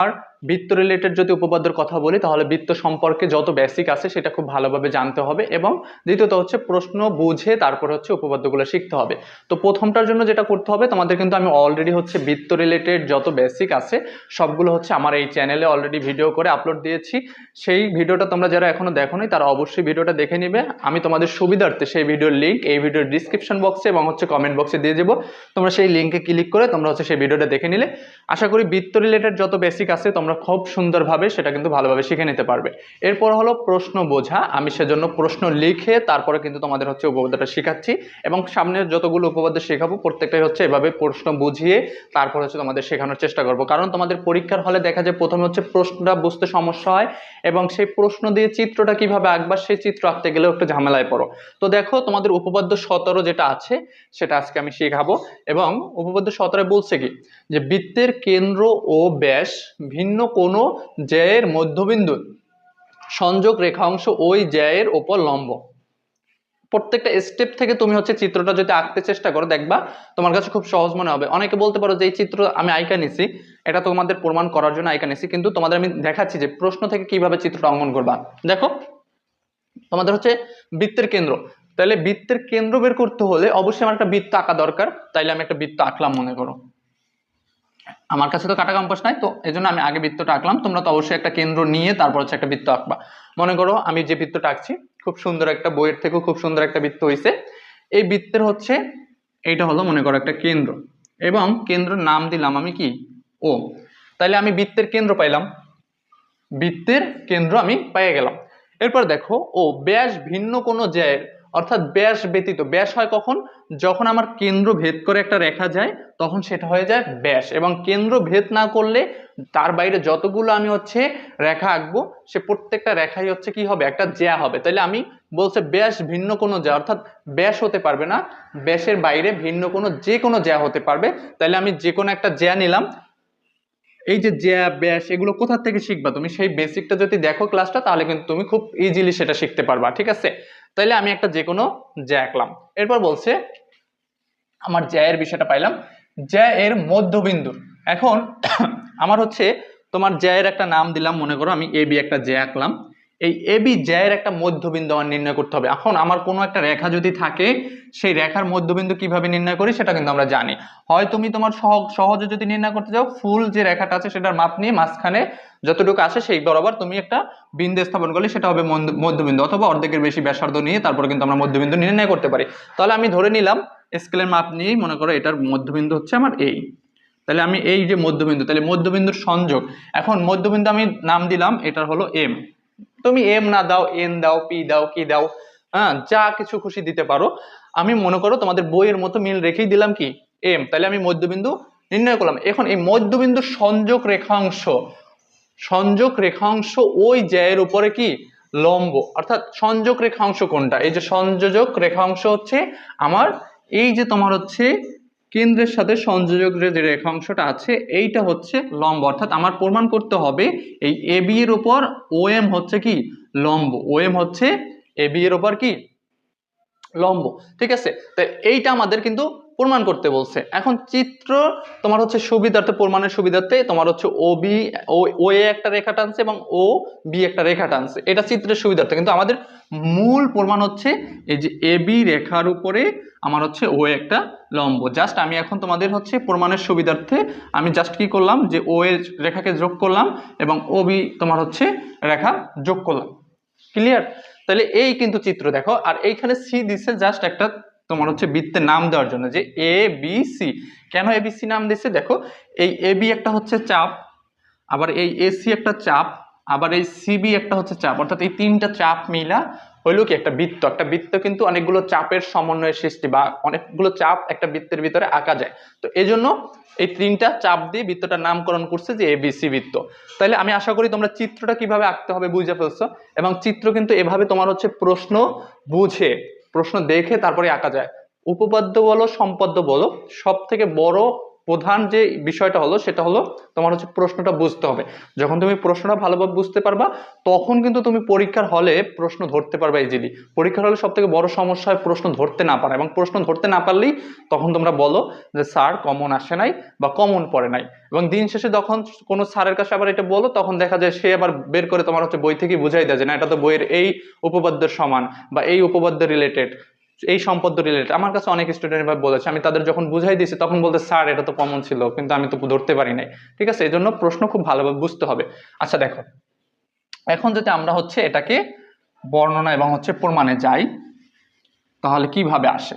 are বৃত্ত related যদি উপপাদ্যের কথা বলি, তাহলে বৃত্ত সম্পর্কে যত বেসিক আছে সেটা খুব ভালোভাবে জানতে হবে এবং দ্বিতীয়ত হচ্ছে প্রশ্ন বুঝে তারপর হচ্ছে উপপাদ্যগুলো শিখতে হবে। তো প্রথমটার জন্য যেটা করতে হবে, তোমাদের কিন্তু আমি অলরেডি হচ্ছে বৃত্ত রিলেটেড যত বেসিক আছে, সবগুলো হচ্ছে আমার এই চ্যানেলে অলরেডি ভিডিও করে আপলোড দিয়েছি। সেই ভিডিওটা তোমরা যারা এখনও দেখোনি, তারা অবশ্যই ভিডিওটা দেখে নিবে। আমি তোমাদের সুবিধার্থে সেই ভিডিওর লিঙ্ক এই ভিডিওর ডিসক্রিপশন বক্সে এবং হচ্ছে কমেন্ট বক্সে দিয়ে দেবো। তোমরা সেই লিঙ্কে ক্লিক করে তোমরা হচ্ছে সেই ভিডিওটা দেখে নিলে। আশা করি বৃত্ত রিলেটেড যত বেসিক আছে, তোমরা খুব সুন্দরভাবে সেটা কিন্তু ভালোভাবে শিখে নিতে পারবে। এরপর হলো প্রশ্ন বোঝা। আমি সেজন্য প্রশ্ন লিখে তারপরে কিন্তু তোমাদের হচ্ছে উপপাদ্যটা শেখাচ্ছি এবং সামনের যতগুলো উপপাদ্য শেখাবো প্রত্যেকটাই হচ্ছে এভাবে প্রশ্ন বুঝিয়ে তারপর হচ্ছে তোমাদের শেখানোর চেষ্টা করব। কারণ তোমাদের পরীক্ষার হলে দেখা যায় প্রথমে হচ্ছে প্রশ্নটা বুঝতে সমস্যা হয় এবং সেই প্রশ্ন দিয়ে চিত্রটা কীভাবে আঁকবা সেই চিত্র আঁকতে গেলেও একটু ঝামেলায় পড়ো। তো দেখো তোমাদের উপপাদ্য সতেরো যেটা আছে সেটা আজকে আমি শেখাবো এবং উপপাদ্য সতেরো বলছে কি? যে বৃত্তের কেন্দ্র ও ব্যাস ভিন্ন কোনো জ্যায়ের মধ্যবিন্দু সংযোগ রেখাংশ ওই জ্যায়ের ওপর লম্ব। প্রত্যেকটা স্টেপ থেকে তুমি হচ্ছে চিত্রটা যদি আঁকতে চেষ্টা করো, দেখবা তোমার কাছে খুব সহজ মনে হবে। অনেকে বলতে পারো যে, এই চিত্র আমি আইকা নিছি, এটা তোমাদের প্রমাণ করার জন্য আইকা নিছি। কিন্তু তোমাদের আমি দেখাচ্ছি যে, প্রশ্ন থেকে কীভাবে চিত্রটা অঙ্কন করবা। দেখো, তোমাদের হচ্ছে বৃত্তের কেন্দ্র। তাহলে বৃত্তের কেন্দ্র বের করতে হলে অবশ্যই আমার একটা বৃত্ত আঁকা দরকার। তাইলে আমি একটা বৃত্ত আঁকলাম মনে করো। আমার কাছে তো কাটা কম্পাস নাই, তো এই জন্য আমি আগে বৃত্তটা আঁকলাম। তোমরা তো অবশ্যই একটা কেন্দ্র নিয়ে তারপর হচ্ছে একটা বৃত্ত আঁকবা। মনে করো আমি যে বৃত্তটা আঁকছি, খুব সুন্দর একটা বইয়ের থেকেও খুব সুন্দর একটা বৃত্ত হয়েছে এই বৃত্তের হচ্ছে, এইটা হলো মনে করো একটা কেন্দ্র। এবং কেন্দ্রের নাম দিলাম আমি কি? ও। তাহলে আমি বৃত্তের কেন্দ্র পাইলাম। বৃত্তের কেন্দ্র আমি পেয়ে গেলাম। এরপর দেখো, ও ব্যাস ভিন্ন কোনো জ্যায়ের অর্থাৎ ব্যাস ব্যতীত। ব্যাস হয় কখন? যখন আমার কেন্দ্র ভেদ করে একটা রেখা যায়, তখন সেটা হয়ে যায় ব্যাস। এবং কেন্দ্র ভেদ না করলে তার বাইরে যতগুলো আমি হচ্ছে রেখা আঁকবো, সে প্রত্যেকটা রেখাই হচ্ছে কি হবে? একটা জ্যা হবে। তাহলে আমি বলছে ব্যাস ভিন্ন কোনো জ্যা, অর্থাৎ ব্যাস হতে পারবে না। ব্যাসের বাইরে ভিন্ন কোনো, যে কোনো জ্যা হতে পারবে। তাহলে আমি যে কোনো একটা জ্যা নিলাম। এই যে জ্যা, ব্যাস, এগুলো কোথা থেকে শিখবা তুমি? সেই বেসিকটা যদি দেখো ক্লাসটা তাহলে কিন্তু তুমি খুব ইজিলি সেটা শিখতে পারবা, ঠিক আছে? তাইলে আমি একটা যে কোনো জ্যা আঁকলাম। এরপর বলছে, আমার জ্যা এর বিষয়টা পাইলাম। জ্যা এর মধ্যবিন্দুর এখন আমার হচ্ছে তোমার জ্যায়ের একটা নাম দিলাম, মনে করো আমি এ বি একটা জ্যা আঁকলাম। এই এবি জ্যায়ের একটা মধ্যবিন্দু আমার নির্ণয় করতে হবে। এখন আমার কোনো একটা রেখা যদি থাকে, সেই রেখার মধ্যবিন্দু কীভাবে নির্ণয় করি সেটা কিন্তু আমরা জানি। হয় তুমি তোমার সহ- সহজে যদি নির্ণয় করতে যাও ফুল যে রেখাটা আছে সেটার মাপ নিয়ে মাঝখানে যতটুকু আসে সেই বরাবর তুমি একটা বিন্দু স্থাপন করলে সেটা হবে মধ্য- মধ্যবিন্দু অথবা অর্ধেকের বেশি ব্যাসার্ধ নিয়ে তারপর কিন্তু আমরা মধ্যবিন্দু নির্ণয় করতে পারি। তাহলে আমি ধরে নিলাম, স্কেলের মাপ নিয়েই মনে করো এটার মধ্যবিন্দু হচ্ছে আমার এই তাহলে আমি এই যে মধ্যবিন্দু, তাহলে মধ্যবিন্দুর সংযোগ। এখন মধ্যবিন্দু আমি নাম দিলাম, এটার হলো এম তুমি এম না দাও এন দাও পি দাও কি দাও হ্যাঁ যা কিছু খুশি দিতে পারো। আমি মনে করো তোমাদের বইয়ের মতো মিল রেখেই দিলাম কি? এম তাহলে আমি মধ্যবিন্দু নির্ণয় করলাম। এখন এই মধ্যবিন্দু সংযোগ রেখাংশ সংযোগ রেখাংশ ওই জ্যায়ের উপরে কি? লম্ব। অর্থাৎ সংযোগ রেখাংশ কোনটা? এই যে সংযোজক রেখাংশ হচ্ছে আমার, এই যে তোমার হচ্ছে কেন্দ্রের সাথে সংযোজক যে রেখাংশটা আছে, এইটা হচ্ছে লম্ব। অর্থাৎ আমার প্রমাণ করতে হবে, এই এ বি এর উপর ও এম হচ্ছে কি? লম্ব। ও এম হচ্ছে এ বি এর উপর কি? লম্ব। ঠিক আছে? তো এইটা আমাদের কিন্তু প্রমাণ করতে বলছে। এখন চিত্র তোমার হচ্ছে সুবিধার্থে, প্রমাণের সুবিধার্থে তোমার হচ্ছে ও বি ও এ একটা রেখা টানছে এবং ও বি একটা রেখা টানছে। এটা চিত্রের সুবিধার্থে। কিন্তু আমাদের মূল প্রমাণ হচ্ছে এই যে এ বি রেখার উপরে আমার হচ্ছে ও একটা লম্ব। জাস্ট আমি এখন তোমাদের হচ্ছে প্রমাণের সুবিধার্থে আমি জাস্ট কি করলাম যে ও এর রেখাকে যোগ করলাম এবং ও বি তোমার হচ্ছে রেখা যোগ করলাম। ক্লিয়ার? তাহলে এই কিন্তু চিত্র দেখো। আর এইখানে সি দিছে জাস্ট একটা তোমার হচ্ছে বৃত্তের নাম দেওয়ার জন্য যে এ বি সি কেন এ বি সি নাম দিছে দেখো, এই এ বি একটা হচ্ছে চাপ, আবার এই এসি একটা চাপ, আবার এই সিবি একটা হচ্ছে চাপ। অর্থাৎ এই তিনটা চাপ মিলা হইল কি একটা বৃত্ত। একটা বৃত্ত কিন্তু অনেকগুলো চাপের সমন্বয়ের সৃষ্টি বা অনেকগুলো চাপ একটা বৃত্তের ভিতরে আঁকা যায়। তো এই জন্য এই তিনটা চাপ দিয়ে বৃত্তটার নামকরণ করছে যে এবিসি বৃত্ত। তাহলে আমি আশা করি তোমরা চিত্রটা কীভাবে আঁকতে হবে বুঝে ফেলছো। এবং চিত্র কিন্তু এভাবে তোমার হচ্ছে প্রশ্ন বুঝে প্রশ্ন দেখে তারপরে আঁকা যায়। উপপাদ্য বলো সম্পাদ্য বলো সব থেকে বড় প্রধান যে বিষয়টা হলো, সেটা হলো তোমার হচ্ছে প্রশ্নটা বুঝতে হবে। যখন তুমি প্রশ্নটা ভালোভাবে বুঝতে পারবা, তখন কিন্তু তুমি পরীক্ষার হলে প্রশ্ন ধরতে পারবা ইজিলি পরীক্ষার হলে সব থেকে বড় সমস্যা হয় প্রশ্ন ধরতে না পারা। এবং প্রশ্ন ধরতে না পারলেই তখন তোমরা বলো যে, স্যার কমন আসে নাই বা কমন পড়ে নাই। এবং দিন শেষে যখন কোনো স্যারের কাছে আবার এটা বলো, তখন দেখা যায় সে আবার বের করে তোমার হচ্ছে বই থেকে বুঝাই দেয় যে, না, এটা তো বইয়ের এই উপপাদ্যের সমান বা এই উপপাদ্য রিলেটেড এই সম্পদ রিলেটেড আমার কাছে অনেক স্টুডেন্ট ভাবে বলেছে, আমি তাদের যখন বুঝাই দিয়েছি, তখন বলতে, স্যার, এটা তো কমন ছিল, কিন্তু আমি তো ধরতে পারি নাই। ঠিক আছে? এই জন্য প্রশ্ন খুব ভালোভাবে বুঝতে হবে। আচ্ছা দেখো। এখন যদি আমরা হচ্ছে এটাকে বর্ণনা এবং হচ্ছে প্রমাণে যাই, তাহলে কীভাবে আসে?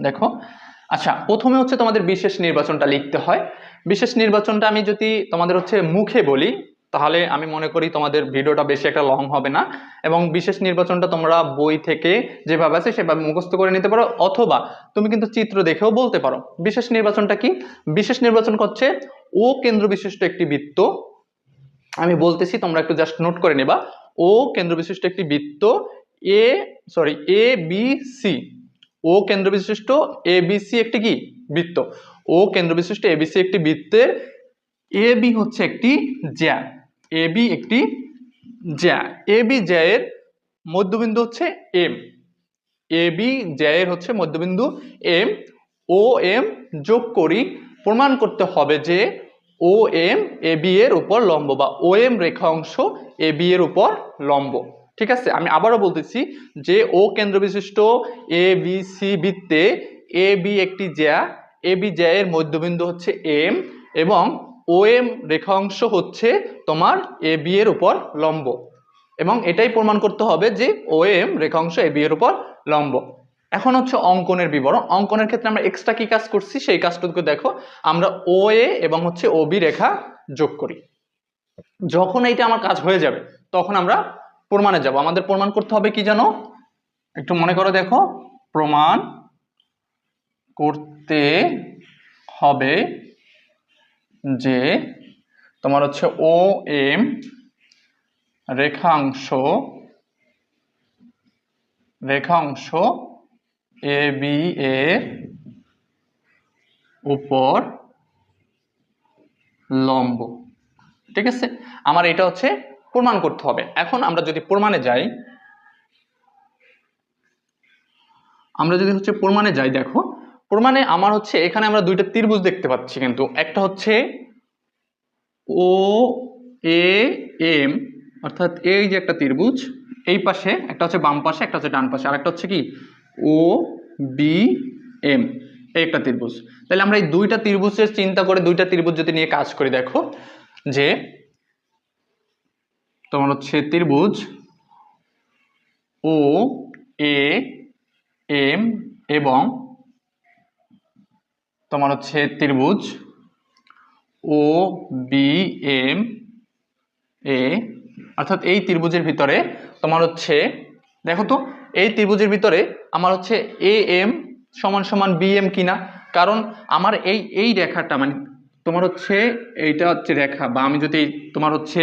দেখো। আচ্ছা প্রথমে হচ্ছে তোমাদের বিশেষ নির্বাচনটা লিখতে হয়। বিশেষ নির্বাচনটা আমি যদি তোমাদের হচ্ছে মুখে বলি তাহলে আমি মনে করি তোমাদের ভিডিওটা বেশি একটা লং হবে না। এবং বিশেষ নির্বাচনটা তোমরা বই থেকে যেভাবে আছে সেভাবে মুখস্থ করে নিতে পারো, অথবা তুমি কিন্তু চিত্র দেখেও বলতে পারো। বিশেষ নির্বাচনটা কি? বিশেষ নির্বাচন করছে ও কেন্দ্র বিশিষ্ট একটি বৃত্ত। আমি বলতেছি, তোমরা একটু জাস্ট নোট করে নেবা। ও কেন্দ্র বিশিষ্ট একটি বৃত্ত A sorry A B C O কেন্দ্র বিশিষ্ট এ বি সি একটি কি? বৃত্ত। ও কেন্দ্র বিশিষ্ট এ বি সি একটি বৃত্তের এ বি হচ্ছে একটি জ্যা। এ বি একটি জ্যা। এ বি জ্যায়ের মধ্যবিন্দু হচ্ছে এম এ বি জ্যায়ের হচ্ছে মধ্যবিন্দু এম ও এম যোগ করি, প্রমাণ করতে হবে যে ও এম এ বি এর উপর লম্ব বা ও এম রেখা অংশ এ বি এর উপর লম্ব। ঠিক আছে? আমি আবারও বলতেছি যে ও কেন্দ্র বিশিষ্ট এ বি সি বৃত্তে এ বি একটি জ্যা। এ বি জ্যায়ের মধ্যবিন্দু হচ্ছে এম এবং ও এম রেখা অংশ হচ্ছে তোমার এ বি এর উপর লম্ব। এবং এটাই প্রমাণ করতে হবে যে ও এম রেখাংশ এ বি এর উপর লম্ব। এখন হচ্ছে অঙ্কনের বিবরণ। অঙ্কনের ক্ষেত্রে আমরা এক্সট্রা কি কাজ করছি? সেই কাজটুকু দেখো। আমরা ও এ এবং হচ্ছে ও বি রেখা যোগ করি। যখন এইটা আমার কাজ হয়ে যাবে, তখন আমরা প্রমাণে যাব। আমাদের প্রমাণ করতে হবে কি জানো? একটু মনে করো দেখো। প্রমাণ করতে হবে যে তোমার হচ্ছে ও এম রেখাংশ রেখাংশ এ বি এর উপর লম্ব। ঠিক আছে? আমার এটা হচ্ছে প্রমাণ করতে হবে। এখন আমরা যদি প্রমাণে যাই, আমরা যদি হচ্ছে প্রমাণে যাই, দেখো প্রমাণে আমার হচ্ছে, এখানে আমরা দুইটা ত্রিভুজ দেখতে পাচ্ছি কিন্তু। একটা হচ্ছে ও, এ, এম, অর্থাৎ এই যে একটা ত্রিভুজ, এই পাশে, একটা হচ্ছে বাম পাশে, একটা হচ্ছে ডান পাশে আর একটা হচ্ছে কি? ও, বি, এম, এই একটা ত্রিভুজ। তাহলে আমরা এই দুইটা ত্রিভুজের চিন্তা করে দুইটা ত্রিভুজ যদি নিয়ে কাজ করি, দেখো, যে তোমার হচ্ছে ত্রিভুজ ও, এ, এম এবং তোমার হচ্ছে ত্রিভুজ, ও, বি, এম, এ, অর্থাৎ এই ত্রিভুজের ভিতরে তোমার হচ্ছে, দেখো তো, এই ত্রিভুজের ভিতরে আমার হচ্ছে এ, এম সমান সমান বি, এম কিনা? কারণ আমার এই এই রেখাটা মানে তোমার হচ্ছে এইটা হচ্ছে রেখা, বা আমি যদি তোমার হচ্ছে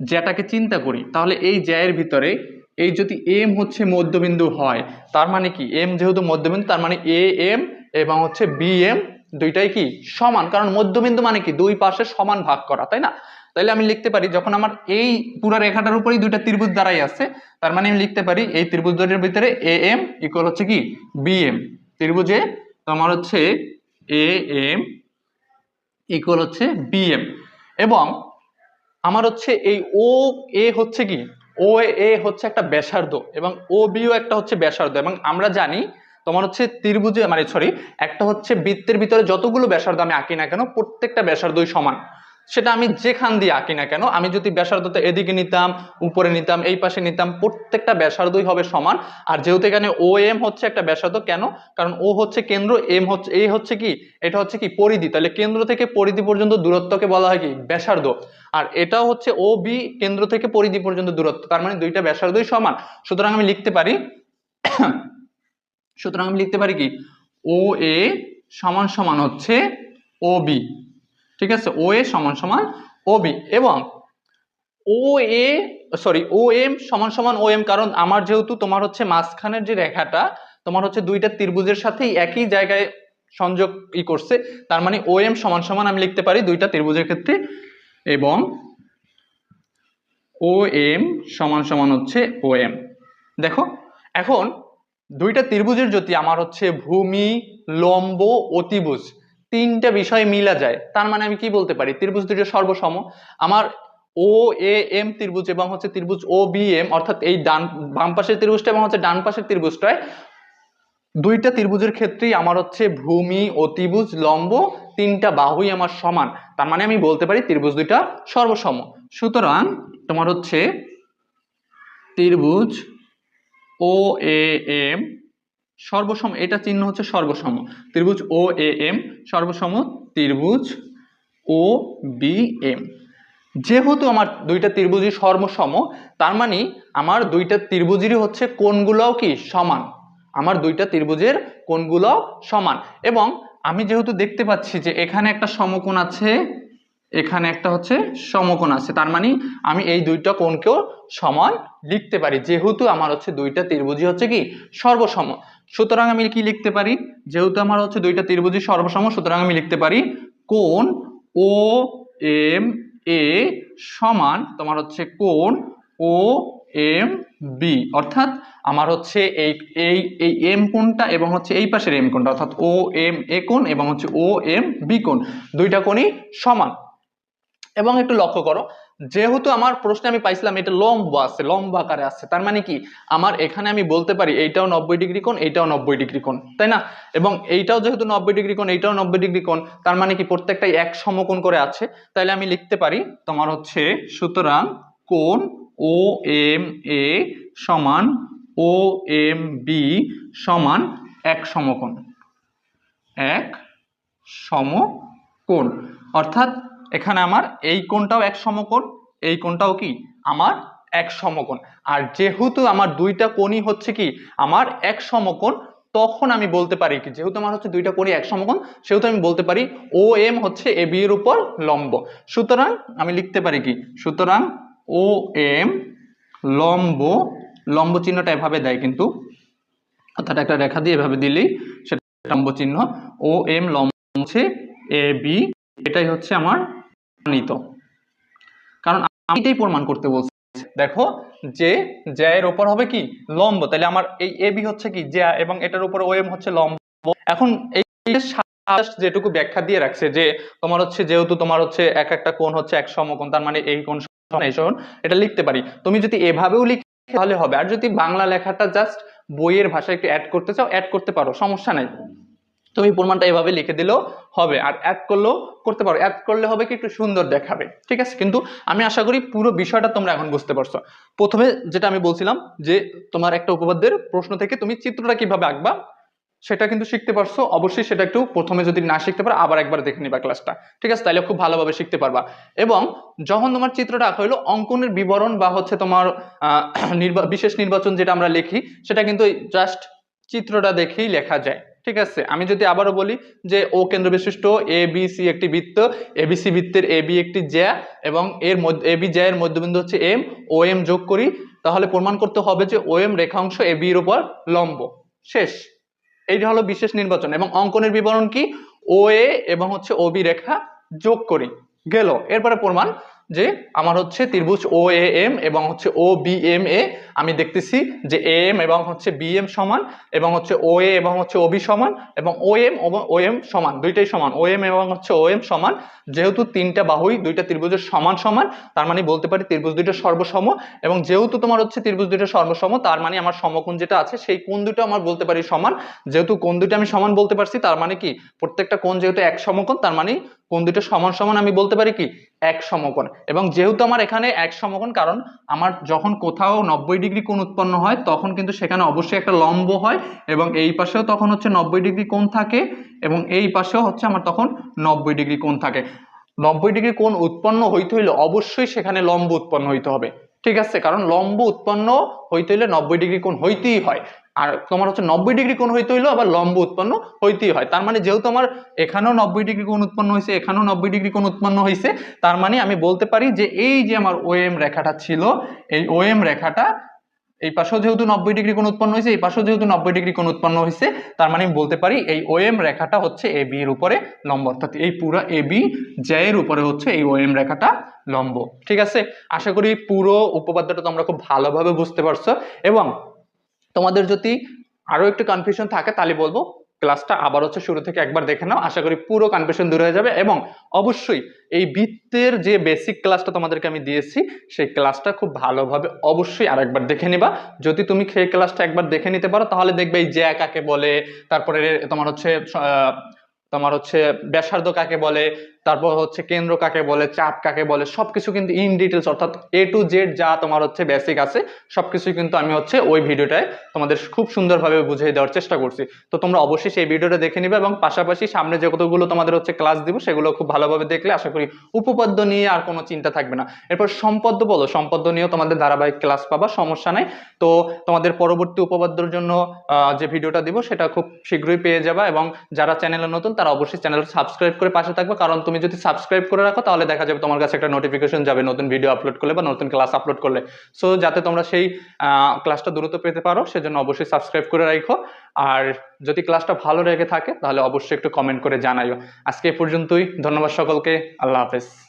জ্যাটাকে চিন্তা করি, তাহলে এই জ্যায়ের ভিতরে এই যদি এম হচ্ছে মধ্যবিন্দু হয়, তার মানে কি? এম যেহেতু মধ্যবিন্দু, তার মানে এ, এম এবং হচ্ছে বি এম দুইটাই কি সমান? কারণ মধ্যবিন্দু মানে কি? দুই পাশে সমান ভাগ করা, তাই না? তাইলে আমি লিখতে পারি, যখন আমার এই পুরো রেখাটার উপরেই দুইটা ত্রিভুজ দাঁড়াই আছে, তার মানে আমি লিখতে পারি, এই ত্রিভুজ দুটির ভিতরে এ এম ইকুয়াল হচ্ছে কি? বি এম ত্রিভুজে তোমার হচ্ছে এ এম ইকুয়াল হচ্ছে বি এম এবং আমার হচ্ছে এই ও এ হচ্ছে কি? ও এ হচ্ছে একটা ব্যাসার্ধ এবং ও বিও একটা হচ্ছে ব্যাসার্ধ এবং আমরা জানি তোমার হচ্ছে ত্রিভুজে মানে সরি একটা হচ্ছে বৃত্তের ভিতরে যতগুলো ব্যাসার্ধ আমি আঁকি না কেন, প্রত্যেকটা ব্যাসার্ধই সমান। সেটা আমি যেখান দিয়ে আঁকি না কেন, আমি যদি ব্যাসার্ধটা এদিকে নিতাম, উপরে নিতাম, এই পাশে নিতাম, প্রত্যেকটা ব্যাসার্ধই হবে সমান। আর যেহেতু এখানে ও এম হচ্ছে একটা ব্যাসার্ধ, কেন? কারণ ও হচ্ছে কেন্দ্র এম হচ্ছে এই হচ্ছে কি? এটা হচ্ছে কি? পরিধি। তাহলে কেন্দ্র থেকে পরিধি পর্যন্ত দূরত্বকে বলা হয় কি? ব্যাসার্ধ। আর এটাও হচ্ছে ও বি কেন্দ্র থেকে পরিধি পর্যন্ত দূরত্ব। তার মানে দুইটা ব্যাসার্ধই সমান। সুতরাং আমি লিখতে পারি সুতরাং আমি লিখতে পারি কি? ও এ সমান সমান হচ্ছে ও বি ঠিক আছে? ও এ সমান সমান ও বি এবং ও এ সরি ও এম সমান সমান ও এম কারণ আমার যেহেতু তোমার হচ্ছে মাঝখানের যে রেখাটা, তোমার হচ্ছে দুইটা ত্রিভুজের সাথে একই জায়গায় সংযোগ ই করছে, তার মানে ও এম সমান সমান আমি লিখতে পারি দুইটা ত্রিভুজের ক্ষেত্রে এবং ও এম সমান সমান হচ্ছে ও এম দেখো, এখন দুইটা ত্রিভুজের যদি আমার হচ্ছে ভূমি, লম্ব, অতিভুজ। তিনটা বিষয় মিলা যায়। তার মানে আমি কি বলতে পারি? ত্রিভুজ দুটো সর্বসম। আমার ও এ এম ত্রিভুজ এবং হচ্ছে ত্রিভুজ ও বি এম অর্থাৎ এই ডান, বাম পাশের ত্রিভুজটা এবং হচ্ছে ডান পাশের ত্রিভুজটায় দুইটা ত্রিভুজের ক্ষেত্রেই আমার হচ্ছে ভূমি, অতিভুজ, লম্ব, তিনটা বাহুই আমার সমান। তার মানে আমি বলতে পারি ত্রিভুজ দুইটা সর্বসম। সুতরাং তোমার হচ্ছে ত্রিভুজ ও এ এম সর্বসম, এটা চিহ্ন হচ্ছে সর্বসম। ত্রিভুজ ও এ এম সর্বসম ত্রিভুজ ও বি এম যেহেতু আমার দুইটা ত্রিভুজই সর্বসম, তার মানে আমার দুইটা ত্রিভুজেরই হচ্ছে কোনগুলোও কি সমান? আমার দুইটা ত্রিভুজের কোণগুলো সমান। এবং আমি যেহেতু দেখতে পাচ্ছি যে এখানে একটা সমকোণ আছে এখানে একটা হচ্ছে সমকোণ আছে। তার মানে আমি এই দুইটা কোণকেও সমান লিখতে পারি। যেহেতু আমার হচ্ছে দুইটা ত্রিভুজই হচ্ছে কি সর্বসম। সুতরাং আমি কি লিখতে পারি? যেহেতু আমার হচ্ছে দুইটা ত্রিভুজই সর্বসম, সুতরাং আমি লিখতে পারি কোণ ও এম এ সমান তোমার হচ্ছে কোণ ও এম বি। অর্থাৎ আমার হচ্ছে এই এই এই এম কোণটা এবং হচ্ছে এই পাশের এম কোণটা, অর্থাৎ ও এম এ কোণ এবং হচ্ছে ও এম বি কোণ। দুইটা কোণই সমান। এবং একটু লক্ষ্য করো, যেহেতু আমার প্রশ্নে আমি পাইছিলাম এটা লম্ব আছে, লম্ব আকারে আছে, তার মানে কি? আমার এখানে আমি বলতে পারি এইটাও নব্বই ডিগ্রি কোণ, এইটাও নব্বই ডিগ্রি কোণ, তাই না? এবং এইটাও যেহেতু নব্বই ডিগ্রি কোণ, এইটাও নব্বই ডিগ্রি কোণ, তার মানে কি প্রত্যেকটাই এক সমকোণ করে আছে তাহলে আমি লিখতে পারি তোমার হচ্ছে সুতরাং কোণ ও এম এ সমান ও এম বি সমান এক সমকোণ এক সমকোণ, অর্থাৎ এখানে আমার এই কোণটাও এক সমকোণ, এই কোণটাও কি? আমার এক সমকোণ। আর যেহেতু আমার দুইটা কোণই হচ্ছে কি? আমার এক সমকোণ, তখন আমি বলতে পারি কি? যেহেতু আমার হচ্ছে দুইটা কোণই এক সমকোণ, সেহেতু আমি বলতে পারি ও এম হচ্ছে এ বি এর উপর লম্ব। সুতরাং আমি লিখতে পারি কি? সুতরাং ও এম লম্ব লম্ব চিহ্নটা এভাবে দেয় কিন্তু। অর্থাৎ একটা রেখা দিয়ে এভাবে দিলেই সেটা লম্ব চিহ্ন। ও এম লম্ব হচ্ছে এ বি এটাই হচ্ছে আমার প্রমাণিত। কারণ আমি এটাই প্রমাণ করতে বলছি। দেখো, যে, জ্যায়ের ওপর হবে কি? লম্ব। তাহলে আমার এই এ বি হচ্ছে কি? জ্যা এবং এটার উপর ও এম হচ্ছে লম্ব। এখন এই যেটুকু ব্যাখ্যা দিয়ে রাখছে যে, তোমার হচ্ছে যেহেতু তোমার হচ্ছে এক একটা কোণ হচ্ছে এক সমকোণ, তার মানে এই কোণ এটা লিখতে পারি। তুমি যদি এভাবেও লিখে তাহলে হবে। আর যদি বাংলা লেখাটা জাস্ট বইয়ের ভাষায় একটু অ্যাড করতে চাও অ্যাড করতে পারো, সমস্যা নাই। তুমি প্রমাণটা এভাবে লিখে দিলেও হবে। আর অ্যাড করলেও করতে পারো। অ্যাড করলে হবে কি? একটু সুন্দর দেখাবে। ঠিক আছে? কিন্তু আমি আশা করি পুরো বিষয়টা তোমরা এখন বুঝতে পারছ। প্রথমে যেটা আমি বলছিলাম যে, তোমার একটা উপপাদ্যের প্রশ্ন থেকে তুমি চিত্রটা কীভাবে আঁকবা, সেটা কিন্তু শিখতে পারছ। অবশ্যই সেটা একটু প্রথমে যদি না শিখতে পারো, আবার একবার দেখে নিবা ক্লাসটা। ঠিক আছে? তাহলে খুব ভালোভাবে শিখতে পারবা। এবং যখন তোমার চিত্রটা আঁকা হলো অঙ্কনের বিবরণ বা হচ্ছে তোমার বিশেষ নির্বাচন যেটা আমরা লিখি, সেটা কিন্তু জাস্ট চিত্রটা দেখেই লেখা যায়। ঠিক আছে, আমি যদি আবারও বলি যে ও কেন্দ্র বিশিষ্ট এ বি সি একটি বৃত্ত এবিসি বৃত্তের এ বি একটি জ্যা এবং এর মধ্যে এ বি জ্যা এর মধ্যবিন্দু হচ্ছে এম ও এম যোগ করি, তাহলে প্রমাণ করতে হবে যে ও এম রেখাংশ এ বির উপর লম্ব। শেষ। এইটা হলো বিশেষ নির্বাচন এবং অঙ্কনের বিবরণ কি? ও এ এবং হচ্ছে ও বি রেখা যোগ করি। গেল। এরপরে প্রমাণ যে আমার হচ্ছে ত্রিভুজ ও এম এবং হচ্ছে ও বি এম এ আমি দেখতেছি যে এ এম এবং হচ্ছে বি এম সমান এবং হচ্ছে ও এ এবং হচ্ছে ও বি সমান এবং ও এম ও এম সমান, দুইটাই সমান ও এম এবং হচ্ছে ও এম সমান, যেহেতু তিনটা বাহুই দুইটা ত্রিভুজের সমান সমান, তার মানে বলতে পারি ত্রিভুজ দুইটা সর্বসম এবং যেহেতু তোমার হচ্ছে ত্রিভুজ দুইটা সর্বসম, তার মানে আমার সমকোণ যেটা আছে সেই কোণ দুটো আমার বলতে পারি সমান, যেহেতু কোণ দুটো আমি সমান বলতে পারছি, তার মানে কি প্রত্যেকটা কোণ যেহেতু এক সমকোণ, তার মানে কোণ দুটো সমান সমান আমি বলতে পারি কি এক সমকোণ। এবং যেহেতু আমার এখানে এক সমকোণ, কারণ আমার যখন কোথাও নব্বই ডিগ্রি কোণ উৎপন্ন হয়, তখন কিন্তু সেখানে অবশ্যই একটা লম্ব হয় এবং এই পাশেও তখন হচ্ছে নব্বই ডিগ্রি কোণ থাকে এবং এই পাশেও হচ্ছে আমার তখন নব্বই ডিগ্রি কোণ থাকে। নব্বই ডিগ্রি কোণ উৎপন্ন হইতে হইলে অবশ্যই সেখানে লম্ব উৎপন্ন হইতে হবে। ঠিক আছে? কারণ লম্ব উৎপন্ন হইতে হইলে নব্বই ডিগ্রি কোণ হইতেই হয়। আর তোমার হচ্ছে নব্বই ডিগ্রি কোণ হইতে হইলেও আবার লম্ব উৎপন্ন হইতেই হয়। তার মানে যেহেতু আমার এখানেও নব্বই ডিগ্রি কোণ উৎপন্ন হয়েছে এখানেও নব্বই ডিগ্রি কোণ উৎপন্ন হয়েছে তার মানে আমি বলতে পারি যে এই যে আমার ওএম রেখাটা ছিল, এই ওএম রেখাটা এই পাশেও যেহেতু নব্বই ডিগ্রি কোণ উৎপন্ন হয়েছে এই পাশেও যেহেতু নব্বই ডিগ্রি কোণ উৎপন্ন হয়েছে তার মানে আমি বলতে পারি এই ওএম রেখাটা হচ্ছে এ বি এর উপরে লম্ব, অর্থাৎ এই পুরো এ বি জে এর উপরে হচ্ছে এই ওএম রেখাটা লম্ব। ঠিক আছে? আশা করি পুরো উপপাদ্যটা তোমরা খুব ভালোভাবে বুঝতে পারছ এবং তোমাদের যদি আরও একটু কনফিউশন থাকে, তাহলে বলব ক্লাসটা আবার হচ্ছে শুরু থেকে একবার দেখে নাও। আশা করি পুরো কনফিউশন দূর হয়ে যাবে এবং অবশ্যই এই বৃত্তের যে বেসিক ক্লাসটা তোমাদেরকে আমি দিয়েছি, সেই ক্লাসটা খুব ভালোভাবে অবশ্যই আর একবার দেখে নিবা। যদি তুমি সেই ক্লাসটা একবার দেখে নিতে পারো, তাহলে দেখবে এই জ্যা কাকে বলে, তারপরে তোমার হচ্ছে তোমার হচ্ছে ব্যাসার্ধ কাকে বলে তারপর হচ্ছে কেন্দ্র কাকে বলে, চাপ কাকে বলে, সবকিছু কিন্তু ইন ডিটেলস অর্থাৎ এ টু জেড যা তোমার হচ্ছে বেসিক আছে সবকিছু কিন্তু আমি হচ্ছে ওই ভিডিওটায় তোমাদের খুব সুন্দরভাবে বুঝিয়ে দেওয়ার চেষ্টা করছি। তো তোমরা অবশ্যই সেই ভিডিওটা দেখে নিবে এবং পাশাপাশি সামনে যে কতগুলো তোমাদের হচ্ছে ক্লাস দিব, সেগুলো খুব ভালোভাবে দেখলে আশা করি উপপাদ্য নিয়ে আর কোনো চিন্তা থাকবে না। এরপর সম্পদ্য বলো, সম্পদ্য নিয়েও তোমাদের ধারাবাহিক ক্লাস পাবা, সমস্যা নাই। তো তোমাদের পরবর্তী উপপাদ্যর জন্য যে ভিডিওটা দিব, সেটা খুব শীঘ্রই পেয়ে যাবা এবং যারা চ্যানেলে নতুন, তারা অবশ্যই চ্যানেলটা সাবস্ক্রাইব করে পাশে থাকবে, কারণ তুমি যদি সাবস্ক্রাইব করে রাখো, তাহলে দেখা যাবে তোমার কাছে একটা নোটিফিকেশন যাবে নতুন ভিডিও আপলোড করলে বা নতুন ক্লাস আপলোড করলে। সো যাতে তোমরা সেই ক্লাসটা দ্রুত পেতে পারো, সেজন্য অবশ্যই সাবস্ক্রাইব করে রাখো আর যদি ক্লাসটা ভালো রেখে থাকে, তাহলে অবশ্যই একটু কমেন্ট করে জানাইও। আজকে পর্যন্তই, ধন্যবাদ সকলকে, আল্লাহ হাফেজ।